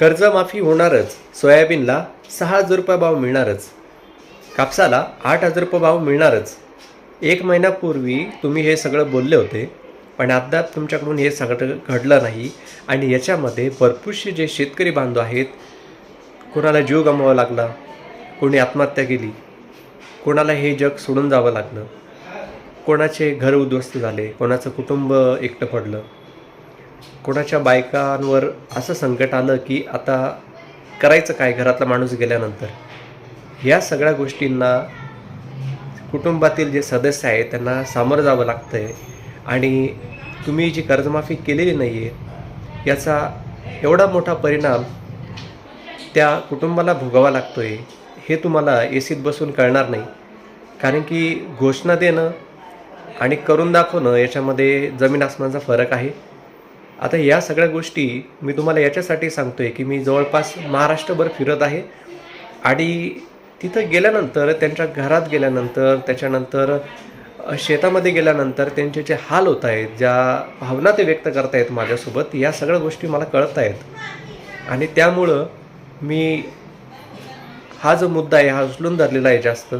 कर्जमाफी होणारच. सोयाबीनला सहा हजार रुपये भाव मिळणारच. कापसाला आठ हजार रुपये भाव मिळणारच. एक महिन्यापूर्वी तुम्ही हे सगळं बोलले होते पण अद्याप तुमच्याकडून हे सगळं घडलं नाही आणि याच्यामध्ये भरपूरसे जे शेतकरी बांधव आहेत कोणाला जीव गमवावा लागला कोणी आत्महत्या केली कोणाला हे जग सोडून जावं लागलं कोणाचे घर उद्ध्वस्त झाले कोणाचं कुटुंब एकटं पडलं कोणाच्या बायकांवर असं संकट आलं की आता करायचं काय घरातला माणूस गेल्यानंतर? या सगळ्या गोष्टींना कुटुंबातील जे सदस्य आहे त्यांना सामोरं जावं लागतं आहे आणि तुम्ही जी कर्जमाफी केलेली नाही आहे याचा एवढा मोठा परिणाम त्या कुटुंबाला भोगावा लागतो आहे हे तुम्हाला ए सीत बसून कळणार नाही. कारण की घोषणा देणं आणि करून दाखवणं याच्यामध्ये जमीन आसमानचा फरक आहे. आता या सगळ्या गोष्टी मी तुम्हाला याच्यासाठी सांगतो आहे की मी जवळपास महाराष्ट्रभर फिरत आहे. आणि तिथं गेल्यानंतर त्यांच्या घरात गेल्यानंतर त्याच्यानंतर शेतामध्ये गेल्यानंतर त्यांचे जे हाल होत आहेत ज्या भावना ते व्यक्त करतायत माझ्यासोबत या सगळ्या गोष्टी मला कळत आहेत आणि त्यामुळं मी हा जो मुद्दा आहे हा उचलून धरलेला आहे जास्त.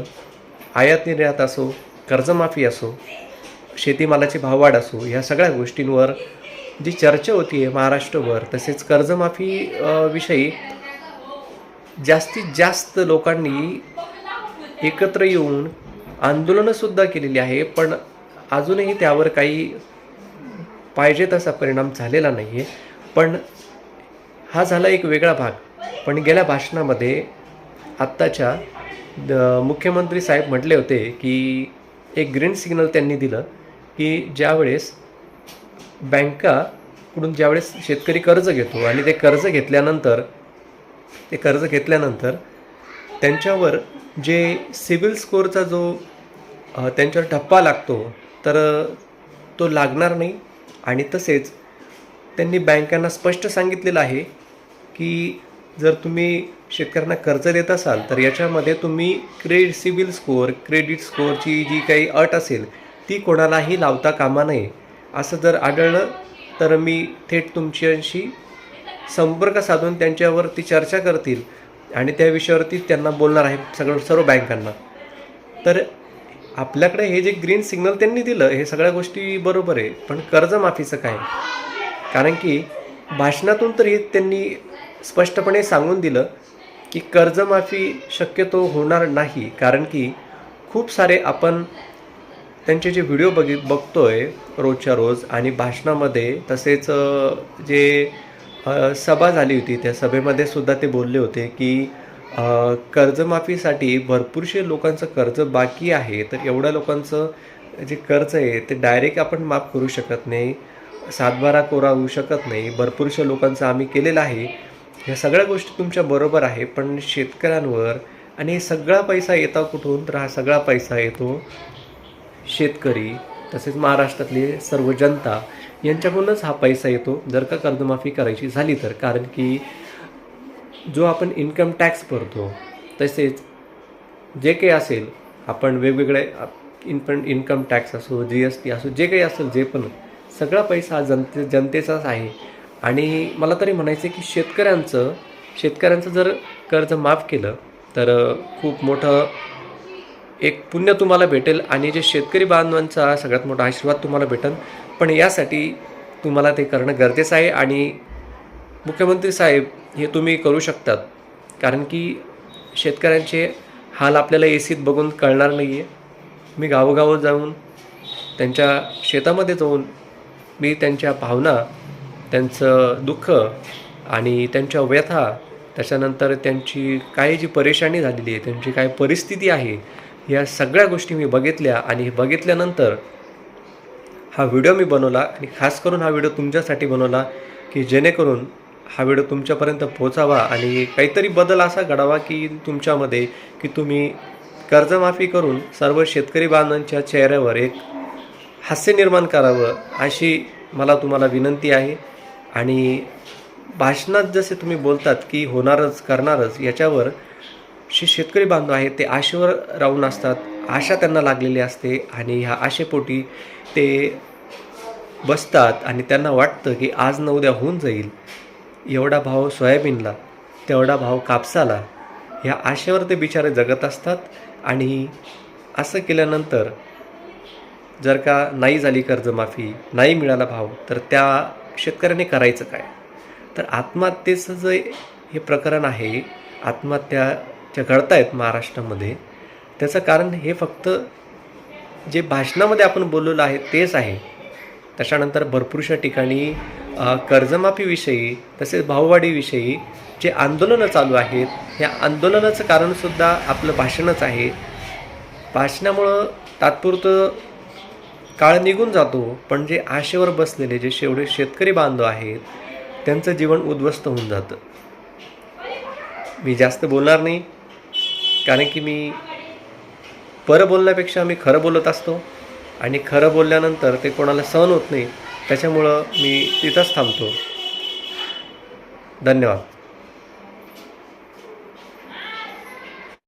आयात निर्यात असो कर्जमाफी असो शेतीमालाची भाववाढ असो ह्या सगळ्या गोष्टींवर जी चर्चा होती आहे महाराष्ट्रभर तसेच कर्जमाफी विषयी जास्तीत जास्त लोकांनी एकत्र येऊन आंदोलनंसुद्धा केलेली आहे पण अजूनही त्यावर काही पाहिजे तसा परिणाम झालेला नाही आहे पण हा झाला एक वेगळा भाग. पण गेल्या भाषणामध्ये आत्ताच्या द- मुख्यमंत्री साहेब म्हटले होते की एक ग्रीन सिग्नल त्यांनी दिलं की ज्यावेळेस बँकाकडून ज्यावेळेस शेतकरी कर्ज घेतो आणि ते कर्ज घेतल्यानंतर ते कर्ज घेतल्यानंतर त्यांच्यावर जे सिबिल स्कोअरचा जो त्यांच्यावर टप्पा लागतो तर तो लागणार नाही. आणि तसेच त्यांनी बँकांना स्पष्ट सांगितलेलं आहे की जर तुम्ही शेतकऱ्यांना कर्ज देत असाल तर याच्यामध्ये तुम्ही क्रेडिट सिबिल स्कोअर क्रेडिट स्कोअरची जी काही अट असेल ती कोणालाही लावता कामा नये. असं जर आढळलं तर मी थेट तुमच्याशी संपर्क साधून त्यांच्यावरती चर्चा करतील आणि त्या विषयावरती त्यांना बोलणार आहे सगळं सर्व बँकांना. तर आपल्याकडे हे जे ग्रीन सिग्नल त्यांनी दिलं हे सगळ्या गोष्टी बरोबर आहे पण कर्जमाफीचं काय? कारण की भाषणातून तरी त्यांनी स्पष्टपणे सांगून दिलं की कर्जमाफी शक्यतो होणार नाही कारण की खूप सारे आपण त्यांचे जे व्हिडिओ बघि बघतोय रोजच्या रोज आणि भाषणामध्ये तसेच जे सभा झाली होती त्या सभेमध्ये सुद्धा ते बोलले होते की कर्जमाफीसाठी भरपूरशे लोकांचं कर्ज बाकी आहे तर एवढ्या लोकांचं जे कर्ज आहे ते डायरेक्ट आपण माफ करू शकत नाही सातबारा कोरा होऊ शकत नाही भरपूरशा लोकांचं आम्ही केलेलं आहे. ह्या सगळ्या गोष्टी तुमच्या बरोबर आहे पण शेतकऱ्यांवर आणि सगळा पैसा येता कुठून तर हा सगळा पैसा येतो शेतकरी तसेच महाराष्ट्रातली सर्व जनता यांच्याकडूनच हा पैसा येतो. जर का कर्जमाफी करायची झाली तर. कारण की जो आपण इन्कम टॅक्स भरतो तसेच जे काही असेल आपण वेगवेगळे इन्कम इन्कम टॅक्स असो जी एस टी असो जे काही असेल जे पण सगळा पैसा हा जनते जनतेचाच आहे. आणि मला तरी म्हणायचं आहे की शेतकऱ्यांचं शेतकऱ्यांचं जर कर्ज माफ केलं तर खूप मोठं एक पुण्य तुम्हाला भेटेल आणि जे शेतकरी बांधवांचा सगळ्यात मोठा आशीर्वाद तुम्हाला भेटेल पण यासाठी तुम्हाला ते करणं गरजेचं आहे आणि मुख्यमंत्री साहेब हे तुम्ही करू शकतात. कारण की शेतकऱ्यांचे हाल आपल्याला ए सीत बघून कळणार नाही आहे मी गावोगाव जाऊन त्यांच्या शेतामध्ये जाऊन मी त्यांच्या भावना त्यांचं दुःख आणि त्यांच्या व्यथा त्याच्यानंतर त्यांची काय जी परेशानी झालेली आहे त्यांची काय परिस्थिती आहे या सगळ्या गोष्टी मी बघितल्या आणि बघितल्यानंतर हा व्हिडिओ मी बनवला आणि खास करून हा व्हिडिओ तुमच्यासाठी बनवला की जेणेकरून हा व्हिडिओ तुमच्यापर्यंत पोचावा आणि काहीतरी बदल असा घडावा की तुमच्यामध्ये की तुम्ही कर्जमाफी करून सर्व शेतकरी बांधवांच्या चेहऱ्यावर एक हास्य निर्माण करावं अशी मला तुम्हाला विनंती आहे. आणि भाषणात जसे तुम्ही बोलतात की होणारच करणारच याच्यावर जे शेतकरी बांधव आहेत ते आशेवर राहून असतात. आशा त्यांना लागलेली असते आणि ह्या आशेपोटी ते बसतात आणि त्यांना वाटतं की आज न उद्या होऊन जाईल. एवढा भाव सोयाबीनला तेवढा भाव कापसाला ह्या आशेवर ते बिचारे जगत असतात. आणि असं केल्यानंतर जर का नाही झाली कर्जमाफी नाही मिळाला भाव तर त्या शेतकऱ्याने करायचं काय? तर आत्महत्येचं जे हे प्रकरण आहे आत्महत्या ज्या घडत आहेत महाराष्ट्रामध्ये. त्याचं कारण हे फक्त जे भाषणामध्ये आपण बोललेलं आहे तेच आहे. त्याच्यानंतर भरपूरशा ठिकाणी कर्जमाफीविषयी तसेच भाववाढीविषयी जे आंदोलनं चालू आहेत ह्या आंदोलनाचं कारणसुद्धा आपलं भाषणच आहे. भाषणामुळं तात्पुरतं काळ निघून जातो पण जे आशेवर बसलेले जे शेवटे शेतकरी बांधव आहेत त्यांचं जीवन उद्ध्वस्त होऊन जातं. मी जास्त बोलणार नाही. कारण की मी पर बोलण्यापेक्षा मी खरं बोलत असतो आणि खरं बोलल्यानंतर ते कोणाला सहन होत नाही त्याच्यामुळं मी तिथंच थांबतो. धन्यवाद.